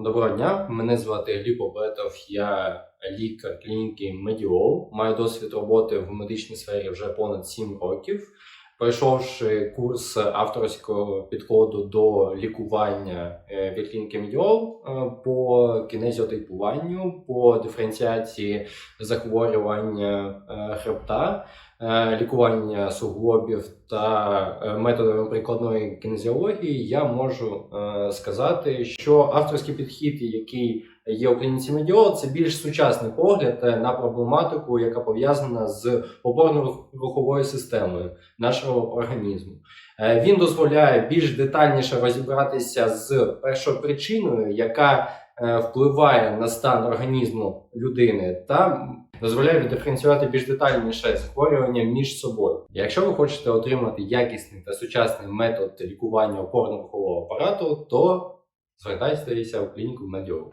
Доброго дня, мене звати Гліб Обетов, я лікар клініки Медіол. Маю досвід роботи в медичній сфері вже понад 7 років. Пройшовши курс авторського підходу до лікування е, від клініки Медіол е, по кінезіотипуванню, по диференціації захворювань е, хребта, лікування суглобів та е, методами прикладної кінезіології, я можу е, сказати, що авторський підхід, який є у клініці Медіол, це більш сучасний погляд е, на проблематику, яка пов'язана з опорно-руховою системою нашого організму. Е, Він дозволяє більш детальніше розібратися з першопричиною, яка е, впливає на стан організму людини, та дозволяє віддиференціювати більш детальніше захворювання між собою. Якщо ви хочете отримати якісний та сучасний метод лікування опорно-рухового апарату, то звертайтеся в клініку Медіол.